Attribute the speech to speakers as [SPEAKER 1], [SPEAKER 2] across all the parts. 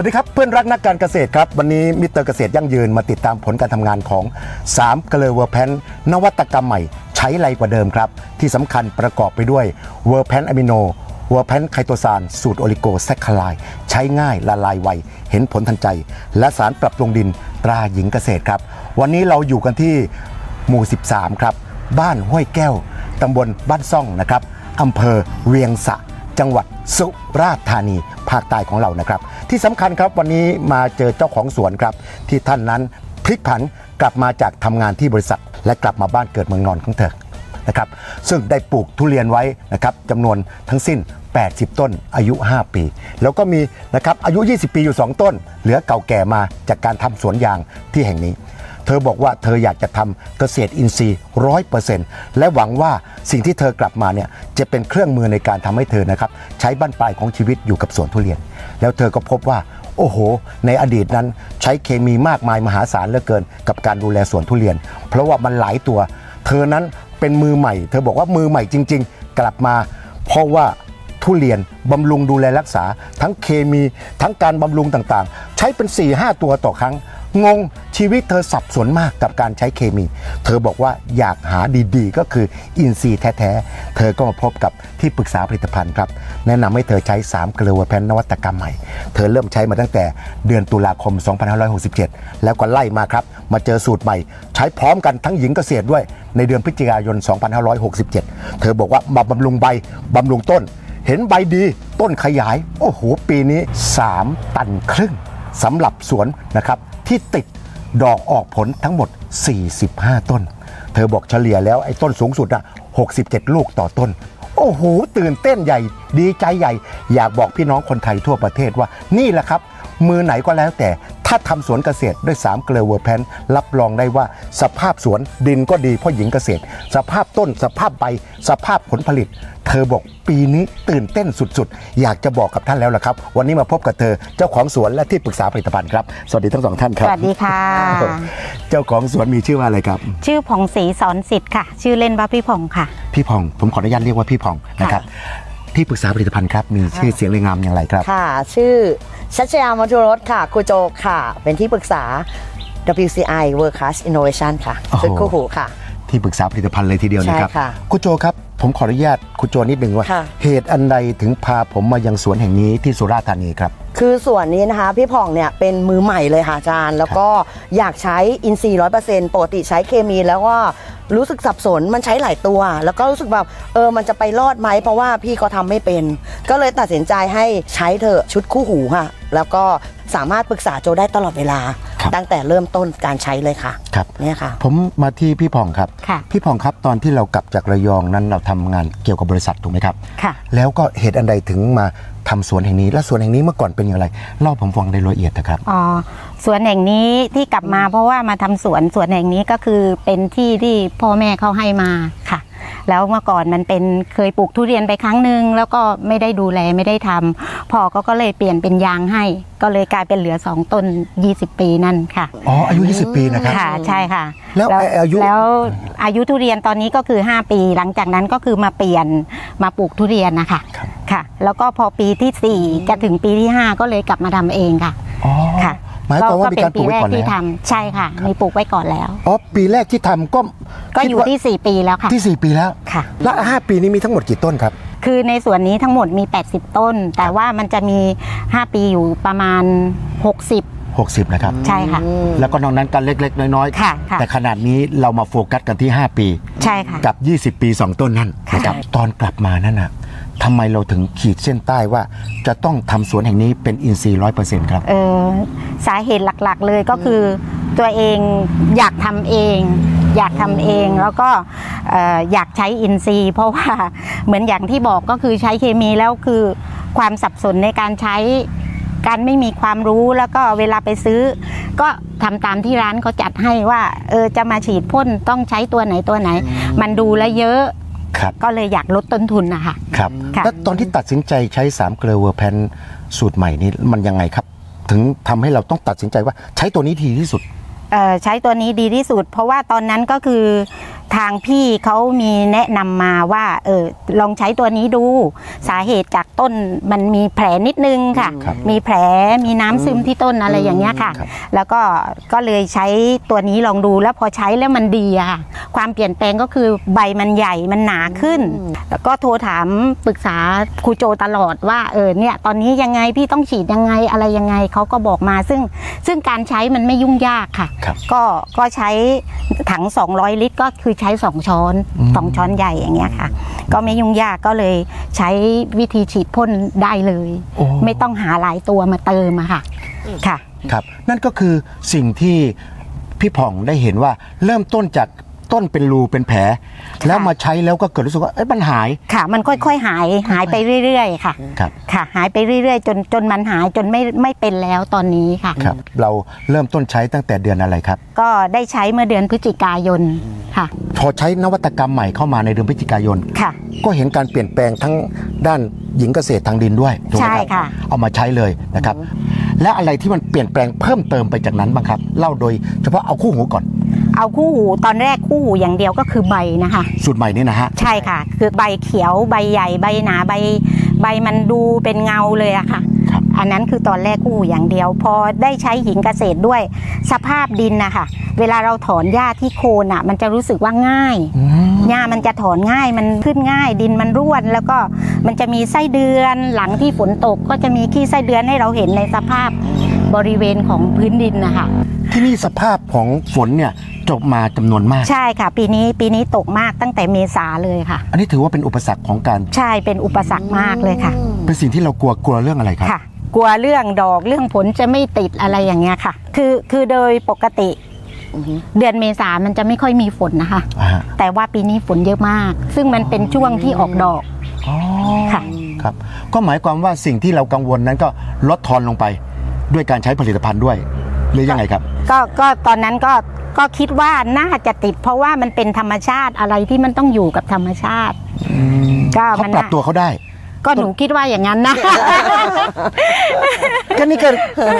[SPEAKER 1] วัสดีครับเพื่อนรักนักการเกษตรครับ วันนี้มิสเตอร์เกษตรยั่งยืนมาติดตามผลการทำงานของ3เกลือเวอร์แพนนวัตกรรมใหม่ใช้ไรกว่าเดิมครับ ที่สำคัญประกอบไปด้วยเวอร์แพนอะมิโนเวอร์แพนไคโตซานสูตรโอลิโกแซคคลาย ใช้ง่ายละลายไว เห็นผลทันใจ และสารปรับปรุงดินตราหญิงเกษตรครับ วันนี้เราอยู่กันที่หมู่ 13 ครับ บ้านห้วยแก้วตำบลบ้านซ่องนะครับอำเภอเวียงสะ จังหวัดสุราษฎร์ธานีภาคใต้ของเรานะครับ ที่สำคัญครับวันนี้มาเจอเจ้าของสวนครับ ที่ท่านนั้นพลิกผันกลับมาจากทำงานที่บริษัท และกลับมาบ้านเกิดเมืองนอนของเธอนะครับซึ่งได้ปลูกทุเรียนไว้นะครับจำนวนทั้งสิ้น 80 ต้นอายุ 5 ปี แล้วก็มีนะครับอายุ 20 ปีอยู่ 2 ต้น เหลือเก่าแก่มาจากการทำสวนยางที่แห่งนี้ เธอบอกว่าเธออยากจะทำเกษตรอินทรีย์ร้อยเปอร์เซ็นต์และหวังว่าสิ่งที่เธอกลับมาเนี่ยจะเป็นเครื่องมือในการทำให้เธอนะครับใช้บั้นปลายของชีวิตอยู่กับสวนทุเรียน แล้วเธอก็พบว่าโอ้โห ในอดีตนั้นใช้เคมีมากมายมหาศาลเหลือเกิน กับการดูแลสวนทุเรียน เพราะว่ามันหลายตัว เธอนั้นเป็นมือใหม่ เธอบอกว่ามือใหม่จริง ๆ กลับมา เพราะว่าทุเรียนบำรุงดูแลรักษา ทั้งเคมีทั้งการบำรุงต่างๆ ใช้เป็น 4 5 ตัวต่อครั้ง งงชีวิตเธอสับสนมากกับการใช้เคมี เธอบอกว่าอยากหาดีๆ ก็คืออินทรีย์แท้ๆ เธอก็มาพบกับที่ปรึกษาผลิตภัณฑ์ครับ แนะนำให้เธอใช้3เกลือแพนนวัตกรรมใหม่ เธอเริ่มใช้มาตั้งแต่เดือนตุลาคม 2567 แล้วก็ไล่มาครับ มาเจอสูตรใหม่ ใช้พร้อมกันทั้งหญิงเกษตรด้วย ในเดือนพฤศจิกายน 2567 เธอบอกว่ามาบำรุงใบ บำรุงต้น เห็นใบดีต้นขยาย โอ้โห ปีนี้ 3 ตันครึ่งสำหรับสวนนะครับ ที่ติดดอกออกผลทั้งหมด 45 ต้น เธอบอกเฉลี่ยแล้วไอ้ต้นสูงสุดอะ67 ลูกต่อต้น โอ้โห ตื่นเต้นใหญ่ ดีใจใหญ่ อยากบอกพี่น้องคนไทยทั่วประเทศว่านี่แหละครับ มือไหนก็แล้วแต่ ถ้าทำสวนเกษตรด้วย3เกลือเวอร์แพนรับรองได้ว่าสภาพสวนดินก็ดีเพราะหญิงเกษตร สภาพต้นสภาพใบ สภาพผลผลิต เธอบอกปีนี้ตื่นเต้นสุดๆ อยากจะบอกกับท่านแล้วล่ะครับ วันนี้มาพบกับเธอเจ้าของสวนและที่ปรึกษาผลิตภัณฑ์ครับ สวัสดีทั้งสองท่านค
[SPEAKER 2] ส
[SPEAKER 1] รับ
[SPEAKER 2] วัสดีค่ะ
[SPEAKER 1] เจ้าของสวนมีชื่อว่าอะไรครับ
[SPEAKER 2] ชื่อผ่องศรีสอนสิทธิ์ค่ะ ชื่อเล่นว่าพี่ผ่องค่ะ
[SPEAKER 1] พี่พองผมขออนุญาตเรียกว่าพี่พองนะครับ ที่ปรึกษาผลิตภัณฑ์ครับ มีชื่อเสียงเรียงงามอย่างไรครับ
[SPEAKER 3] ค่ะ ชื่อชัชยามัทุรสค่ะครูโจค่ะ เป็นที่ปรึกษา WCI World Class Innovation ค่ะ
[SPEAKER 1] โอ้โห
[SPEAKER 3] ชุดคู่หูค่ะ
[SPEAKER 1] ที่ปรึกษาผลิตภัณฑ์เลยทีเดียวนะครับ
[SPEAKER 3] ใช่ค่ะ
[SPEAKER 1] คุณโจครับผมขออนุญาตคุณโจนิดนึงว่า
[SPEAKER 3] ค่ะ
[SPEAKER 1] เหตุอันใดถึงพาผมมายังสวนแห่งนี้ที่สุราษฎร์ธานีครับ
[SPEAKER 3] คือส่วนนี้นะคะ พี่ผ่องเนี่ยเป็นมือใหม่เลยค่ะอาจารย์ แล้วก็อยากใช้อินทรีย์ร้อยเปอร์เซ็นต์ปกติใช้เคมีแล้วก็ รู้สึกสับสนมันใช้หลายตัว แล้วก็รู้สึกแบบเออมันจะไปรอดไหมเพราะว่าพี่ก็ทำไม่เป็น ก็เลยตัดสินใจให้ใช้เถอะชุดคู่หูค่ะ แล้วก็สามารถปรึกษาโจได้ตลอดเวลา
[SPEAKER 1] ครับ
[SPEAKER 3] ตั้งแต่เริ่มต้นการใช้เลยค่ะ
[SPEAKER 1] ครับ
[SPEAKER 3] เนี่ยค่ะ
[SPEAKER 1] ผมมาที่พี่พองครับ
[SPEAKER 2] ค่ะ
[SPEAKER 1] พี่พองครับตอนที่เรากลับจากระยองนั้นเราทำงานเกี่ยวกับบริษัทถูกไหมครับ
[SPEAKER 2] ค่ะ
[SPEAKER 1] แล้วก็เหตุอันใดถึงมาทำสวนแห่งนี้ และสวนแห่งนี้เมื่อก่อนเป็นอย่างไรเล่าผมฟังในรายละเอียดนะครับ
[SPEAKER 2] อ๋อสวนแห่งนี้ที่กลับมาเพราะว่ามาทำสวนสวนแห่งนี้ก็คือเป็นที่ที่พ่อแม่เขาให้มาค่ะ แล้วเมื่อก่อนมันเป็นเคยปลูกทุเรียนไปครั้งหนึ่งแล้วก็ไม่ได้ดูแลไม่ได้ทำพ่อก็ก็เลยเปลี่ยนเป็นยางให้ ก็เลยกลายเป็นเหลือสองต้น 20 ปีนั่นค่ะ
[SPEAKER 1] อ๋ออายุ 20 ปีนะครับ
[SPEAKER 2] ค่ะใช่ค่ะ
[SPEAKER 1] แล้วอายุ
[SPEAKER 2] แล้ว อายุทุเรียนตอนนี้ก็คือ 5 ปี หลังจากนั้นก็คือมาเปลี่ยนมาปลูกทุเรียนนะคะ
[SPEAKER 1] ครับ
[SPEAKER 2] ค่ะ แล้วก็พอปีที่ 4 จะถึงปีที่ 5 ก็เลยกลับมาทำเองค่ะ
[SPEAKER 1] อ๋อ
[SPEAKER 2] ค่ะ
[SPEAKER 1] หมายความว่ามีการปลูกไว้ก่อน
[SPEAKER 2] ปีแรกที่
[SPEAKER 1] แล้ว
[SPEAKER 2] ทำใช่ค่ะ มีปลูกไว้ก่อนแล้ว
[SPEAKER 1] อ๋อปีแรกที่ทำก็
[SPEAKER 2] ก็
[SPEAKER 1] คิด
[SPEAKER 2] อยู่
[SPEAKER 1] ว่า
[SPEAKER 2] ที่ 4 ปีแล้วค่ะ
[SPEAKER 1] ที่ 4 ปีแล้ว
[SPEAKER 2] ค่ะ
[SPEAKER 1] และ5ปีนี้มีทั้งหมดกี่ต้นครับ
[SPEAKER 2] คือในส่วนนี้ทั้งหมดมี 80 ต้น แต่ว่ามันจะมี 5 ปีอยู่ประมาณ 60
[SPEAKER 1] 60 นะครับ
[SPEAKER 2] ใช่ค่ะ
[SPEAKER 1] แล้วก็นอกนั้นกันเล็ก ๆ น้อย
[SPEAKER 2] ค่ะค่ะ
[SPEAKER 1] แต่ขนาดนี้เรามาโฟกัสกันที่ 5 ปี
[SPEAKER 2] ใช่ค่ะ
[SPEAKER 1] กับ 20 ปี 2 ต้นนั่น
[SPEAKER 2] ค่ะ
[SPEAKER 1] นะครับตอนกลับมานั่นน่ะทำไมเราถึงขีดเส้นใต้ว่า จะต้องทำสวนแห่งนี้เป็นอินทรีย์ร้อยเปอร์เซ็นต์ครับ
[SPEAKER 2] เออสาเหตุหลักๆเลยก็คือตัวเองอยากทำเอง อยากทำเองแล้วก็เอ่ออยากใช้อินทรีย์ เพราะว่าเหมือนอย่างที่บอกก็คือใช้เคมีแล้วคือความสับสนในการใช้ การไม่มีความรู้แล้วก็เวลาไปซื้อ ก็ทำตามที่ร้านเขาจัดให้ว่าเออจะมาฉีดพ่นต้องใช้ตัวไหนตัวไหน มันดูแลวเยอะ
[SPEAKER 1] ครับ
[SPEAKER 2] ก็เลยอยากลดต้นทุนนะคะ
[SPEAKER 1] ครับ
[SPEAKER 2] ค่ะ
[SPEAKER 1] แล้วตอนที่ตัดสินใจใช้3เกลือเวอร์แพนสูตรใหม่นี้มันยังไงครับ ถึงทำให้เราต้องตัดสินใจว่าใช้ตัวนี้ดีที่สุด
[SPEAKER 2] เอ่อใช้ตัวนี้ดีที่สุด เพราะว่าตอนนั้นก็คือ ทางพี่เขามีแนะนำมาว่าเออลองใช้ตัวนี้ดูสาเหตุจากต้นมันมีแผลนิดนึงค่ะ
[SPEAKER 1] ครับ
[SPEAKER 2] มีแผลมีน้ำซึมที่ต้นอะไรอย่างเงี้ยค่ะ
[SPEAKER 1] ครับ
[SPEAKER 2] แล้วก็ก็เลยใช้ตัวนี้ลองดูแล้วพอใช้แล้วมันดีอะค่ะความเปลี่ยนแปลงก็คือใบมันใหญ่มันหนาขึ้น แล้วก็โทรถามปรึกษาครูโจตลอดว่าเออเนี่ยตอนนี้ยังไงพี่ต้องฉีดยังไงอะไรยังไงเขาก็บอกมาซึ่ง ซึ่งการใช้มันไม่ยุ่งยากค่ะ
[SPEAKER 1] ครับ
[SPEAKER 2] ก็ก็ใช้ถัง 200 ลิตรก็คือใช้2ช้อน
[SPEAKER 1] อืม
[SPEAKER 2] 2ช้อนใหญ่อย่างเงี้ยค่ะ ก็ไม่ยุ่งยากก็เลยใช้วิธีฉีดพ่นได้เลย
[SPEAKER 1] โอ้
[SPEAKER 2] ไม่ต้องหาหลายตัวมาเติมอะค่ะค่ะ
[SPEAKER 1] ครับ นั่นก็คือสิ่งที่พี่ผ่องได้เห็นว่าเริ่มต้นจาก ต้นเป็นรูเป็นแผล แล้วมาใช้แล้วก็เกิดรู้สึกว่าเอ้ยมันหาย
[SPEAKER 2] ค่ะ มันค่อยๆหายหายไปเรื่อยๆค่ะ
[SPEAKER 1] ครับ
[SPEAKER 2] ค่ะ หายไปเรื่อยๆ จนจนมันหายจนไม่ไม่เป็นแล้วตอนนี้ค่ะ
[SPEAKER 1] ครับ เราเริ่มต้นใช้ตั้งแต่เดือนอะไรครับ
[SPEAKER 2] ก็ได้ใช้เมื่อเดือนพฤศจิกายนค่ะ
[SPEAKER 1] พอใช้นวัตกรรมใหม่เข้ามาในเดือนพฤศจิกายน
[SPEAKER 2] ค่ะ
[SPEAKER 1] ก็เห็นการเปลี่ยนแปลงทั้งด้านหญิงเกษตรทางดินด้วยถูกไหม
[SPEAKER 2] ใช่
[SPEAKER 1] ครับ
[SPEAKER 2] ค่ะ
[SPEAKER 1] เอามาใช้เลยนะครับ และอะไรที่มันเปลี่ยนแปลงเพิ่มเติมไปจากนั้นบ้างครับ เล่าโดยเฉพาะเอาคู่หูก่อน
[SPEAKER 2] เอาคู่หูตอนแรกคู่หูอย่างเดียวก็คือใบนะคะ
[SPEAKER 1] สูตรใหม่นี่นะฮะ
[SPEAKER 2] ใช่ค่ะ คือใบเขียวใบใหญ่ใบหนาใบ ใบมันดูเป็นเงาเลยอะค่ะ
[SPEAKER 1] ครับ
[SPEAKER 2] อันนั้นคือตอนแรกคู่หูอย่างเดียว พอได้ใช้หินเกษตรด้วยสภาพดินนะคะเวลาเราถอนหญ้าที่โคนอะมันจะรู้สึกว่าง่าย
[SPEAKER 1] อืม
[SPEAKER 2] หญ้ามันจะถอนง่ายมันขึ้นง่าย ดินมันร่วน แล้วก็มันจะมีไส้เดือนหลังที่ฝนตกก็จะมีขี้ไส้เดือนให้เราเห็นในสภาพบริเวณของพื้นดินนะคะ
[SPEAKER 1] ที่นี่สภาพของฝนเนี่ย จบมาจำนวนมาก
[SPEAKER 2] ใช่ค่ะ ปีนี้ปีนี้ตกมากตั้งแต่เมษาเลยค่ะ
[SPEAKER 1] อันนี้ถือว่าเป็นอุปสรรคของการ
[SPEAKER 2] ใช่เป็นอุปสรรคมากเลยค่ะ
[SPEAKER 1] เป็นสิ่งที่เรากลัวกลัวเรื่องอะไรครับ
[SPEAKER 2] ค่ะ กลัวเรื่องดอกเรื่องผลจะไม่ติดอะไรอย่างเงี้ยค่ะ คือคือโดยปกติ
[SPEAKER 3] อือฮึ
[SPEAKER 2] เดือนเมษามันจะไม่ค่อยมีฝนนะคะ
[SPEAKER 1] อ่าฮะ
[SPEAKER 2] แต่ว่าปีนี้ฝนเยอะมาก ซึ่งมันเป็นช่วงที่ออกดอก
[SPEAKER 1] อ๋อ
[SPEAKER 2] ค่ะ
[SPEAKER 1] ครับ ก็หมายความว่าสิ่งที่เรากังวลนั้นก็ลดทอนลงไปด้วยการใช้ผลิตภัณฑ์ด้วยหรือยังไงครับ
[SPEAKER 2] ก็ก็ตอนนั้นก็ ก็คิดว่าน่าจะติด เพราะว่ามันเป็นธรรมชาติอะไรที่มันต้องอยู่กับธรรมชาติก็
[SPEAKER 1] เขา
[SPEAKER 2] มัน
[SPEAKER 1] ปรับตัวเขาได้
[SPEAKER 2] ก็หนูคิดว่าอย่างนั้นนะ
[SPEAKER 1] ก็นี่ก็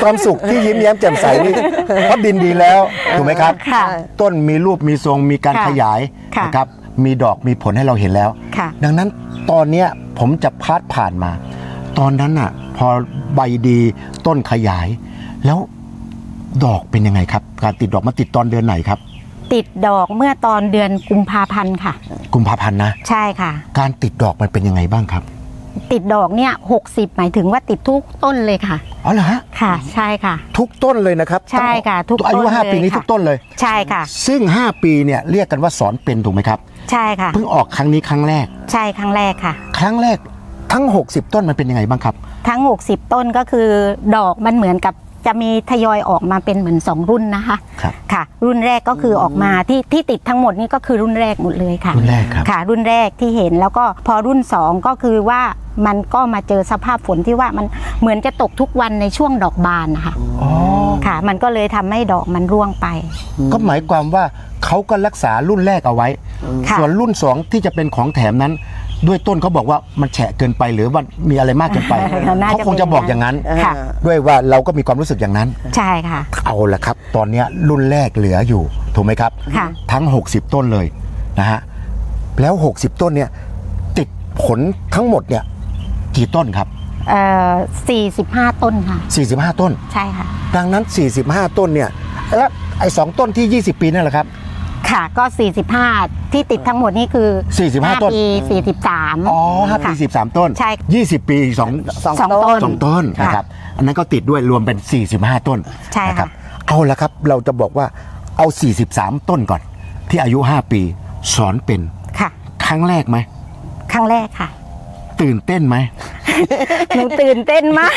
[SPEAKER 1] ความสุขที่ยิ้มแย้มแจ่มใสนี่เพราะดินดีแล้วถูกไหมครับ
[SPEAKER 2] ค่ะ
[SPEAKER 1] ต้นมีรูปมีทรงมีการ
[SPEAKER 2] ค่ะ
[SPEAKER 1] ขยาย
[SPEAKER 2] ค่ะ
[SPEAKER 1] นะครับมีดอกมีผลให้เราเห็นแล้ว
[SPEAKER 2] ค่ะ
[SPEAKER 1] ดังนั้นตอนเนี้ยผมจะพาดผ่านมา ตอนนั้นน่ะ พอใบดีต้นขยาย แล้ว ดอกเป็นยังไงครับ การติดดอกมาติดตอนเดือนไหนครับ
[SPEAKER 2] ติดดอกเมื่อตอนเดือนกุมภาพันธ์ค่ะ
[SPEAKER 1] กุมภาพันธ์นะ
[SPEAKER 2] ใช่ค่ะ
[SPEAKER 1] การติดดอกมันเป็นยังไงบ้างครับ
[SPEAKER 2] ติดดอกเนี่ยหกสิบหมายถึงว่าติดทุกต้นเลยค่ะ
[SPEAKER 1] อ๋อเหรอฮะ
[SPEAKER 2] ค่ะ ใช่ค่ะ
[SPEAKER 1] ทุกต้นเลยนะครับ
[SPEAKER 2] ใช่ค่ะทุก
[SPEAKER 1] อายุ
[SPEAKER 2] ต้น
[SPEAKER 1] ห้า
[SPEAKER 2] เลย
[SPEAKER 1] ปีนี้
[SPEAKER 2] ค่ะ
[SPEAKER 1] ทุกต้นเลย
[SPEAKER 2] ใช่ค่ะ
[SPEAKER 1] ซึ่ง 5 ปีเนี่ยเรียกกันว่าสอนเป็นถูกไหมครับ
[SPEAKER 2] ใช่ค่ะ
[SPEAKER 1] เพิ่งออกครั้งนี้ครั้งแรก
[SPEAKER 2] ใช่ครั้งแรกค่ะ
[SPEAKER 1] ครั้งแรกทั้ง 60 ต้นมันเป็นยังไงบ้างครับ
[SPEAKER 2] ทั้ง 60 ต้นก็คือดอกมันเหมือนกับ จะมีทยอยออกมาเป็นเหมือน 2 รุ่นนะคะ
[SPEAKER 1] ครับ
[SPEAKER 2] ค่ะ รุ่นแรกก็คือออกมาที่ที่ติดทั้งหมดนี่ก็คือรุ่นแรกหมดเลยค่ะ
[SPEAKER 1] รุ่นแรกครับ
[SPEAKER 2] ค่ะ รุ่นแรกที่เห็นแล้วก็พอรุ่น 2 ก็คือว่ามันก็มาเจอสภาพฝนที่ว่ามันเหมือนจะตกทุกวันในช่วงดอกบานนะคะ
[SPEAKER 1] อ๋อ
[SPEAKER 2] ค่ะ มันก็เลยทำให้ดอกมันร่วงไป
[SPEAKER 1] ก็หมายความว่าเขาก็รักษารุ่นแรกเอาไว้
[SPEAKER 2] ค่ะ
[SPEAKER 1] ส่วนรุ่น 2 ที่จะเป็นของแถมนั้น ด้วยต้นเขาบอกว่ามันแฉะเกินไปหรือว่ามีอะไรมากเกินไป
[SPEAKER 2] น่าจะ
[SPEAKER 1] เขาคงจะบอกอย่างนั้น
[SPEAKER 3] อ่า
[SPEAKER 2] ค่ะ
[SPEAKER 1] ด้วยว่าเราก็มีความรู้สึกอย่างนั้น
[SPEAKER 2] ใช่ค่ะ
[SPEAKER 1] เอาละครับ ตอนเนี้ยรุ่นแรกเหลืออยู่ถูกไหมครับ
[SPEAKER 2] ค่ะ
[SPEAKER 1] ทั้ง 60 ต้นเลยนะฮะแล้ว 60 ต้นเนี่ยติดผลทั้งหมดเนี่ยกี่ต้นครับ
[SPEAKER 2] เอ่อ45 ต้นค่ะ
[SPEAKER 1] 45 ต้น
[SPEAKER 2] ใช่ค่ะ
[SPEAKER 1] ดังนั้น 45 ต้นเนี่ยแล้วไอ้สองต้นที่ 20 ปีนั่นแหละครับ
[SPEAKER 2] ค่ะ ก็ 45 ที่ติดทั้งหมดนี่คือ
[SPEAKER 1] 45ต้น
[SPEAKER 2] 5ปี43
[SPEAKER 1] อ๋อห้าปี
[SPEAKER 2] ค่ะ
[SPEAKER 1] สิบสามต้น
[SPEAKER 2] ใช่
[SPEAKER 1] ยี่สิบปีสอง
[SPEAKER 3] สอง
[SPEAKER 2] สอง
[SPEAKER 3] ต้
[SPEAKER 2] ต้
[SPEAKER 3] น
[SPEAKER 2] น
[SPEAKER 1] สองต้น
[SPEAKER 2] ค่ะ
[SPEAKER 1] นะครับ อันนั้นก็ติดด้วยรวมเป็น 45 ต้น
[SPEAKER 2] ใช่ค่ะ
[SPEAKER 1] นะครับ เอาละครับเราจะบอกว่าเอา 43 ต้นก่อน ที่อายุ 5 ปีสอนเป็น
[SPEAKER 2] ค่ะ
[SPEAKER 1] ครั้งแรกไหม
[SPEAKER 2] ครั้งแรกค่ะ
[SPEAKER 1] ตื่นเต้นไหม
[SPEAKER 2] หนูตื่นเต้นมาก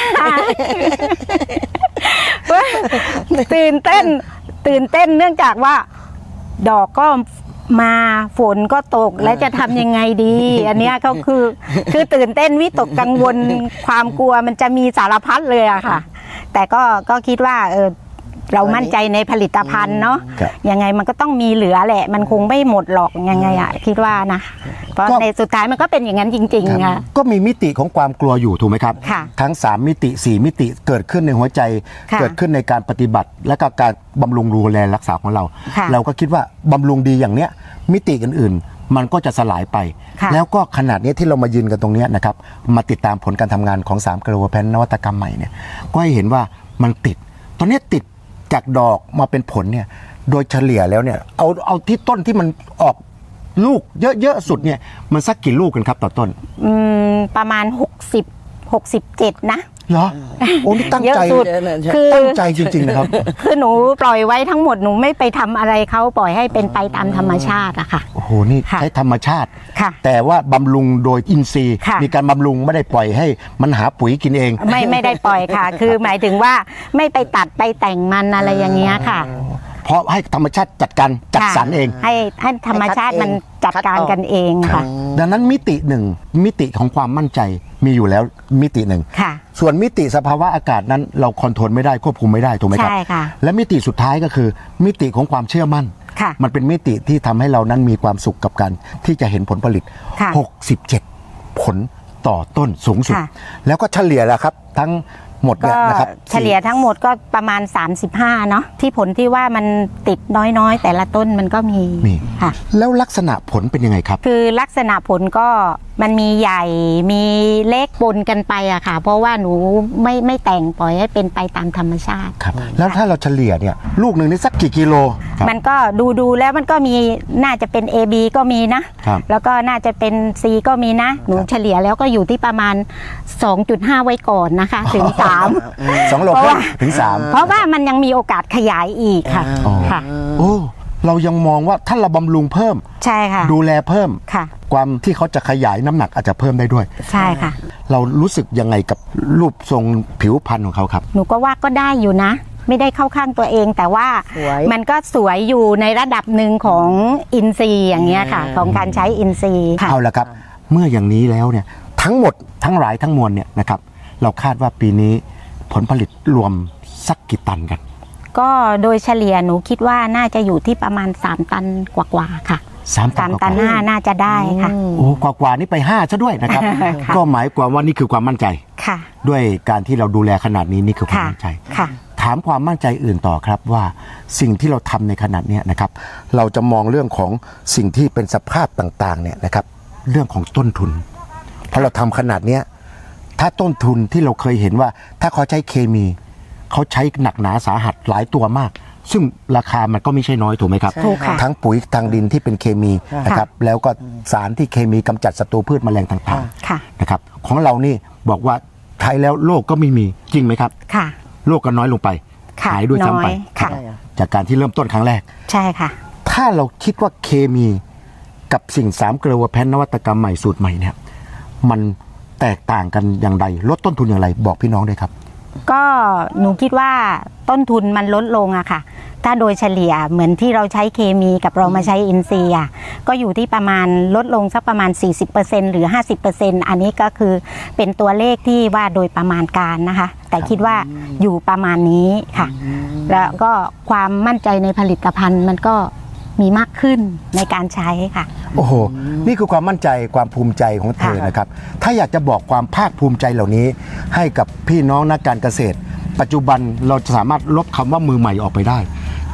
[SPEAKER 2] ตื่นเต้น ตื่นเต้นเนื่องจากว่า ดอกก็มาฝนก็ตกแล้วจะทำยังไงดี อันเนี้ยก็คือคือตื่นเต้นวิตกกังวลความกลัวมันจะมีสารพัดเลยอะค่ะ แต่ก็ก็คิดว่าเออ เรามั่นใจในผลิตภัณฑ์เนาะ
[SPEAKER 1] ครับ
[SPEAKER 2] ยังไงมันก็ต้องมีเหลือแหละ มันคงไม่หมดหรอกยังไงอะคิดว่านะเพราะ
[SPEAKER 1] ก็
[SPEAKER 2] ในสุดท้ายมันก็เป็นอย่างนั้นจริง
[SPEAKER 1] ครับ
[SPEAKER 2] ๆค่ะ
[SPEAKER 1] ก็มีมิติของความกลัวอยู่ถูกไหมครับ
[SPEAKER 2] ค่ะ
[SPEAKER 1] ทั้ง 3 มิติ 4 มิติเกิดขึ้นในหัวใจ
[SPEAKER 2] ค่ะ
[SPEAKER 1] เกิดขึ้นในการปฏิบัติ และก็การบำรุงดูแลรักษาของเรา
[SPEAKER 2] ค่ะ
[SPEAKER 1] เราก็คิดว่าบำรุงดีอย่างเนี้ยมิติอื่นๆ มันก็จะสลายไป
[SPEAKER 2] ค่ะ
[SPEAKER 1] แล้วก็ขนาดนี้ที่เรามายืนกันตรงเนี้ยนะครับมาติดตามผลการทำงานของ3กระบวนแพนนวัตกรรมใหม่เนี่ยก็ให้เห็นว่ามันติด ตอนนี้ติด จากดอกมาเป็นผลเนี่ยโดยเฉลี่ยแล้วเนี่ยเอาเอาที่ต้นที่มันออกลูกเยอะๆสุดเนี่ยมันสักกี่ลูกกันครับต่อต้น
[SPEAKER 2] อืมประมาณ 60 67 นะ
[SPEAKER 1] เหรอโอ้นี่ตั้ง
[SPEAKER 2] เยอะ
[SPEAKER 1] ใจ
[SPEAKER 2] สุด
[SPEAKER 3] เยอะเลยใช่
[SPEAKER 2] คือ
[SPEAKER 1] ตั้งใจจริงๆนะครับ
[SPEAKER 2] คือหนูปล่อยไว้ทั้งหมดหนูไม่ไปทำอะไรเขาปล่อยให้เป็นไปตามธรรมชาติอะค่ะ
[SPEAKER 1] โอ้โหนี่
[SPEAKER 2] ค่ะ
[SPEAKER 1] ใช้ธรรมชาติ
[SPEAKER 2] ค่ะ
[SPEAKER 1] แต่ว่าบำรุงโดยอินทรีย์
[SPEAKER 2] ค่ะ
[SPEAKER 1] มีการบำรุงไม่ได้ปล่อยให้มันหาปุ๋ยกินเอง
[SPEAKER 2] ไม่ไม่ได้ปล่อยค่ะ คือหมายถึงว่าไม่ไปตัดไปแต่งมันอะไรอย่างเงี้ยค่ะ
[SPEAKER 1] เพราะให้ธรรมชาติจัดการจัดสรรเอง
[SPEAKER 2] ให้ให้ธรรมชาติมันจัดการกันเองค่ะ
[SPEAKER 1] ดังนั้นมิติหนึ่งมิติของความมั่นใจ มีอยู่แล้วมิติหนึ่ง
[SPEAKER 2] ค่ะ
[SPEAKER 1] ส่วนมิติสภาวะอากาศนั้นเราคอนโทรลไม่ได้ควบคุมไม่ได้ถูกไหมครับ
[SPEAKER 2] ใช่ค่ะ
[SPEAKER 1] และมิติสุดท้ายก็คือ มิติของความเชื่อมั่น
[SPEAKER 2] ค่ะ
[SPEAKER 1] มันเป็นมิติที่ทำให้เรานั้นมีความสุขกับการที่จะเห็นผลผลิต
[SPEAKER 2] ค่ะ
[SPEAKER 1] 67 ผลต่อต้นสูงสุด
[SPEAKER 2] ค่ะ
[SPEAKER 1] แล้วก็เฉลี่ยแล้วครับ ทั้ง หมด
[SPEAKER 2] ก็
[SPEAKER 1] เนี่ยนะครับ
[SPEAKER 2] เฉลี่ยทั้งหมดก็ประมาณ 35เนาะที่ผลที่ว่ามันติดน้อยๆ แต่ละต้นมันก็มี
[SPEAKER 1] มี
[SPEAKER 2] ค่ะ
[SPEAKER 1] แล้วลักษณะผลเป็นยังไงครับ
[SPEAKER 2] คือลักษณะผลก็มันมีใหญ่มีเล็กปนกันไปอะค่ะ เพราะว่าหนูไม่ไม่แต่งปล่อยให้เป็นไปตามธรรมชาติ
[SPEAKER 1] ครับแล้วถ้าเราเฉลี่ยเนี่ยลูกหนึ่งนี่สักกี่กิโลครับ
[SPEAKER 2] มันก็ดูดูแล้วมันก็มีน่าจะเป็น A B ก็มีนะ
[SPEAKER 1] ครับ
[SPEAKER 2] แล้วก็น่าจะเป็น C ก็มีนะ หนูเฉลี่ยแล้วก็อยู่ที่ประมาณ 2.5 ไว้ก่อนนะคะ ถึง3
[SPEAKER 1] สองโล
[SPEAKER 2] เพราะ
[SPEAKER 1] ครึ่
[SPEAKER 2] ว่า
[SPEAKER 1] งถึงสาม
[SPEAKER 2] เพราะว่ามันยังมีโอกาสขยายอีกค่ะ
[SPEAKER 1] อ๋อ
[SPEAKER 2] ค่ะ
[SPEAKER 1] โอ้เรายังมองว่าถ้าเราบำรุงเพิ่ม
[SPEAKER 2] ใช่ค่ะ
[SPEAKER 1] ดูแลเพิ่ม
[SPEAKER 2] ค่ะ
[SPEAKER 1] ความที่เขาจะขยายน้ำหนักอาจจะเพิ่มได้ด้วย
[SPEAKER 2] ใช่ค่ะ
[SPEAKER 1] เรารู้สึกยังไงกับรูปทรงผิวพรรณของเขาครับ
[SPEAKER 2] หนูก็ว่าก็ได้อยู่นะ ไม่ได้เข้าข้างตัวเอง แต่ว่า
[SPEAKER 3] สวย
[SPEAKER 2] มันก็สวยอยู่ในระดับหนึ่งของอินซีย์อย่างเงี้ยค่ะ ของการใช้อินซีย์ค่ะ
[SPEAKER 1] เอาละครับ เมื่ออย่างนี้แล้วเนี่ยทั้งหมดทั้งหลายทั้งมวลเนี่ยนะครับ เราคาดว่าปีนี้ผลผลิตรวมสักกี่ตันกัน
[SPEAKER 2] ก็โดยเฉลี่ยหนูคิดว่าน่าจะอยู่ที่ประมาณ 3 ตันกว่าๆค่ะ
[SPEAKER 1] สามตั
[SPEAKER 2] สานม
[SPEAKER 1] กว่า
[SPEAKER 2] ตันห้าน่าจะได้ค่ะ
[SPEAKER 1] โอ้กว่ากว่าๆนี่ไป5ซะด้วยนะครับ
[SPEAKER 2] ค่ะ
[SPEAKER 1] ก็หมายความว่านี่คือความมั่นใจ
[SPEAKER 2] ค่ะ
[SPEAKER 1] ด้วยการที่เราดูแลขนาดนี้นี่คือความ
[SPEAKER 2] ค่ะ
[SPEAKER 1] มั่นใจ
[SPEAKER 2] ค่ะ
[SPEAKER 1] ถามความมั่นใจอื่นต่อครับว่าสิ่งที่เราทำในขนาดเนี้ยนะครับ เราจะมองเรื่องของสิ่งที่เป็นสภาพต่างๆเนี่ยนะครับ เรื่องของต้นทุนพอเราทำขนาดเนี้ย ถ้าต้นทุนที่เราเคยเห็นว่า ถ้าเขาใช้เคมี เขาใช้หนักหนาสาหัสหลายตัวมาก ซึ่งราคามันก็ไม่ใช่น้อยถูกไหมครับ
[SPEAKER 2] ถูกค่ะ
[SPEAKER 1] ทั้งปุ๋ยทางดินที่เป็นเคมีนะครับแล้วก็สารที่เคมีกำจัดศัตรูพืชแมลงต่าง
[SPEAKER 2] ค่ะ
[SPEAKER 1] ๆนะครับของเรานี่บอกว่าใช้แล้วโรคก็ไม่มีจริงไหมครับ
[SPEAKER 2] ค่ะ
[SPEAKER 1] โรคก็น้อยลงไป
[SPEAKER 2] ค่ะ
[SPEAKER 1] หายด้วยซ้ำไป
[SPEAKER 2] น้อยค่ะ
[SPEAKER 1] ครับจากการที่เริ่มต้นครั้งแรก
[SPEAKER 2] ใช่ค่ะ
[SPEAKER 1] ถ้าเราคิดว่าเคมีกับสิ่งสามเกลือแพนนวัตกรรมใหม่สูตรใหม่เนี่ย มัน แตกต่างกันอย่างไร ลดต้นทุนอย่างไร บอกพี่น้องด้วยครับ
[SPEAKER 2] ก็หนูคิดว่าต้นทุนมันลดลงอะค่ะ ถ้าโดยเฉลี่ยเหมือนที่เราใช้เคมีกับเรามาใช้อินทรีย์อะก็อยู่ที่ประมาณลดลงสักประมาณ 40%หรือ 50%อันนี้ก็คือเป็นตัวเลขที่ว่าโดยประมาณการนะคะ แต่คิดว่าอยู่ประมาณนี้ค่ะ แล้วก็ความมั่นใจในผลิตภัณฑ์มันก็ มีมากขึ้นในการใช้ค่ะ
[SPEAKER 1] โอ้โห นี่คือความมั่นใจความภูมิใจของเธอ
[SPEAKER 2] ค่ะ
[SPEAKER 1] นะครับ ถ้าอยากจะบอกความภาคภูมิใจเหล่านี้ ให้กับพี่น้องนักการเกษตร ปัจจุบันเราจะสามารถลบคำว่ามือใหม่ออกไปได้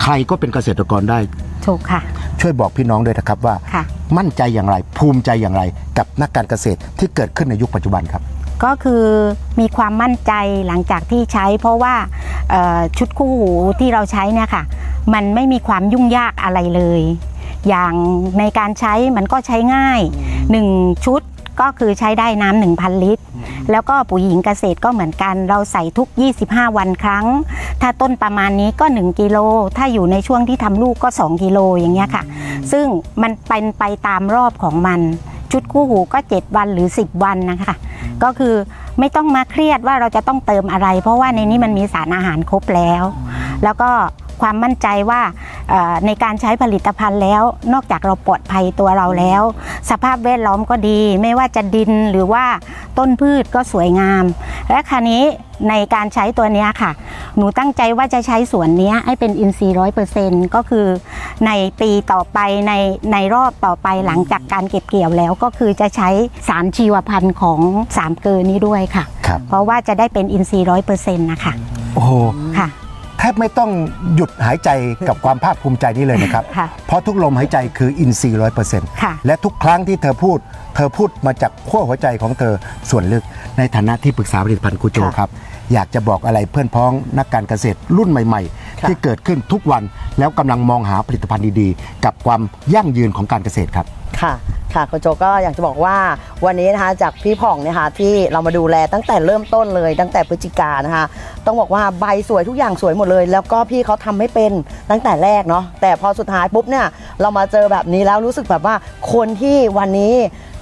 [SPEAKER 1] ใครก็เป็นเกษตรกรได้
[SPEAKER 2] ถูกค่ะ
[SPEAKER 1] ช่วยบอกพี่น้องด้วยนะครับว่า
[SPEAKER 2] ค่ะ
[SPEAKER 1] มั่นใจอย่างไรภูมิใจอย่างไรกับนักการเกษตรที่เกิดขึ้นในยุคปัจจุบันครับ
[SPEAKER 2] ก็คือมีความมั่นใจหลังจากที่ใช้ เพราะว่าเอ่อชุดคู่หูที่เราใช้เนี่ยค่ะ มันไม่มีความยุ่งยากอะไรเลย อย่างในการใช้มันก็ใช้ง่าย 1 ชุดก็คือใช้ได้น้ำ1,000ลิตร แล้วก็ปุ๋ยหญิงเกษตรก็เหมือนกัน เราใส่ทุก 25 วันครั้ง ถ้าต้นประมาณนี้ก็ 1 กิโล ถ้าอยู่ในช่วงที่ทำลูกก็ 2 กิโลอย่างเงี้ยค่ะ ซึ่งมันเป็นไปตามรอบของมัน ชุดคู่หูก็ 7 วันหรือ 10 วันนะคะ ก็คือไม่ต้องมาเครียดว่าเราจะต้องเติมอะไร เพราะว่าในนี้มันมีสารอาหารครบแล้ว แล้วก็ความมั่นใจว่าเอ่อในการใช้ผลิตภัณฑ์แล้ว นอกจากเราปลอดภัยตัวเราแล้ว สภาพแวดล้อมก็ดี ไม่ว่าจะดินหรือว่าต้นพืชก็สวยงาม และคราวนี้ในการใช้ตัวเนี้ยค่ะ หนูตั้งใจว่าจะใช้สวนเนี้ยให้เป็นอินทรีย์ร้อยเปอร์เซ็นต์ก็คือในปีต่อไปในในรอบต่อไปหลังจากการเก็บเกี่ยวแล้วก็คือจะใช้สารชีวพันธุ์ของสามเกลือนี้ด้วยค่ะ
[SPEAKER 1] ครับ
[SPEAKER 2] เพราะว่าจะได้เป็นอินทรีย์ร้อยเปอร์เซ็นต์นะคะ
[SPEAKER 1] โอ้โห
[SPEAKER 2] ค่ะ
[SPEAKER 1] แทบไม่ต้องหยุดหายใจกับความภาคภูมิใจนี้เลยนะครับ
[SPEAKER 2] ค่ะ
[SPEAKER 1] เพราะทุกลมหายใจคืออินทรีย์ร้อยเปอร์เซ็นต์
[SPEAKER 2] ค่ะ
[SPEAKER 1] และทุกครั้งที่เธอพูด เธอพูดมาจากขั้วหัวใจของเธอส่วนลึกในฐานะที่ปรึกษาผลิตภัณฑ์กูโจ
[SPEAKER 3] ค่ะ
[SPEAKER 1] ครับ อยากจะบอกอะไรเพื่อนพ้องนักการเกษตรรุ่นใหม่ๆ
[SPEAKER 3] ค่ะ
[SPEAKER 1] ที่เกิดขึ้นทุกวันแล้วกำลังมองหาผลิตภัณฑ์ดีๆ กับความยั่งยืนของการเกษตรครับ
[SPEAKER 3] ค่ะค่ะคุณโจก็อยากจะบอกว่าวันนี้นะคะจากพี่ผ่องเนี่ยค่ะที่เรามาดูแลตั้งแต่เริ่มต้นเลยตั้งแต่พฤศจิกานะคะ ต้องบอกว่าใบสวยทุกอย่างสวยหมดเลย แล้วก็พี่เขาทำไม่เป็นตั้งแต่แรกเนาะแต่พอสุดท้ายปุ๊บเนี่ยเรามาเจอแบบนี้แล้วรู้สึกแบบว่าคนที่วันนี้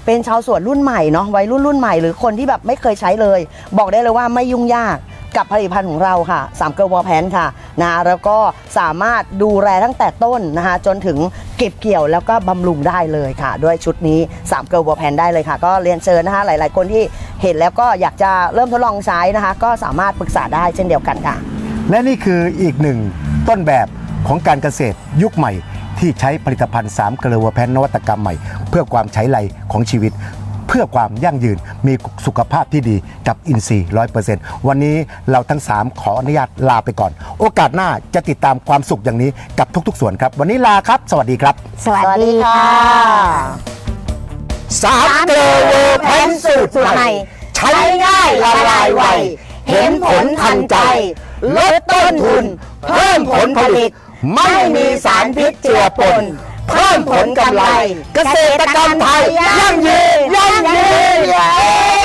[SPEAKER 3] เป็นชาวสวนรุ่นใหม่เนาะวัยรุ่นรุ่นใหม่ หรือคนที่แบบไม่เคยใช้เลย บอกได้เลยว่าไม่ยุ่งยากกับผลิตภัณฑ์ของเราค่ะสามเกลวอแพนค่ะนะแล้วก็สามารถดูแลตั้งแต่ต้นนะคะจนถึงเก็บเกี่ยวแล้วก็บำรุงได้เลยค่ะ ด้วยชุดนี้3เกลวอแพนได้เลยค่ะ ก็เรียนเชิญนะคะหลาย ๆ คนที่เห็นแล้วก็อยากจะเริ่มทดลองใช้นะคะ ก็สามารถปรึกษาได้เช่นเดียวกันค่ะ
[SPEAKER 1] และนี่คืออีกหนึ่งต้นแบบของการเกษตรยุคใหม่ ที่ใช้ผลิตภัณฑ์3เกลือแพนนวัตกรรมใหม่ เพื่อความใช้ไรของชีวิต เพื่อความยั่งยืนมีสุขภาพที่ดีกับอินทรีย์ร้อยเปอร์เซ็นต์วันนี้เราทั้ง 3 ขออนุญาตลาไปก่อน โอกาสหน้าจะติดตามความสุขอย่างนี้กับทุกๆ ส่วนครับ วันนี้ลาครับ สวัสดีครับ
[SPEAKER 2] สวัสดีค่ะ
[SPEAKER 1] สามเกลือแพนสูตรใหม่ใช้ง่ายละลายไวเห็นผลทันใจ ลดต้นทุน เพิ่มผลผลิต ไม่มีสารพิษเจือปนเพิ่มผลกำไร เกษตรกรรมไทยยั่งยืนยั่งยืน